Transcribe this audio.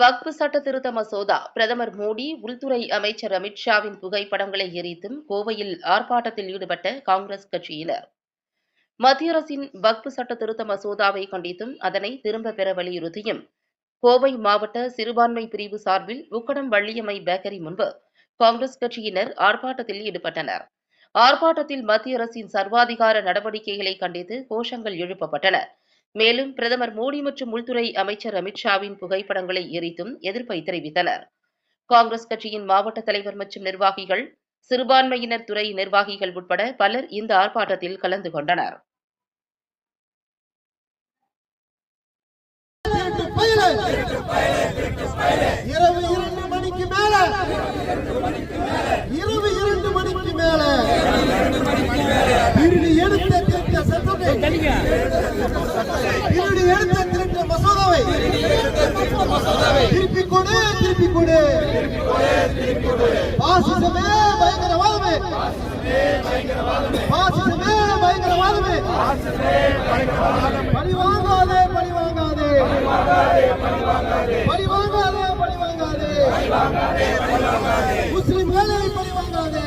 வக்பு சட்ட திருத்த மசோதா பிரதமர் மோடி உள்துறை அமைச்சர் அமித்ஷாவின் புகைப்படங்களை எரித்தும் கோவையில் ஆர்ப்பாட்டத்தில் ஈடுபட்ட காங்கிரஸ் கட்சியினர். மத்திய அரசின் வக்பு சட்ட திருத்த மசோதாவை கண்டித்தும் அதனை திரும்பப் பெற வலியுறுத்தியும் கோவை மாவட்ட சிறுபான்மை பிரிவு சார்பில் உக்கடம் வள்ளியம்மை பேக்கரி முன்பு காங்கிரஸ் கட்சியினர் ஆர்ப்பாட்டத்தில் ஈடுபட்டனர். ஆர்ப்பாட்டத்தில் மத்திய அரசின் சர்வாதிகார நடவடிக்கைகளை கண்டித்து கோஷங்கள் எழுப்பப்பட்டன. மேலும் பிரதமர் மோடி மற்றும் உள்துறை அமைச்சர் அமித்ஷாவின் புகைப்படங்களை எரித்தும் எதிர்ப்பை தெரிவித்தனர். காங்கிரஸ் கட்சியின் மாவட்ட தலைவர் மற்றும் நிர்வாகிகள் சிறுபான்மையினர் துறை நிர்வாகிகள் உட்பட பலர் இந்த ஆர்ப்பாட்டத்தில் கலந்து கொண்டனர். இரவு இரண்டு மணிக்கு மேல. இரவு இரண்டு மணிக்கு மேல. எடுத்த சட்டத்தை. திருடி எடுத்த திருட்டு மசோதாவை. திருப்பி கொடு திருப்பி கொடு. பாசிசமே பயங்கரவாதமே. பாசிசமே பயங்கரவாதமே. பழி வாங்காதே பழி வாங்காதே பழி வாங்காதே பழி வாங்காதே முஸ்லிம்களை பழி வாங்காதே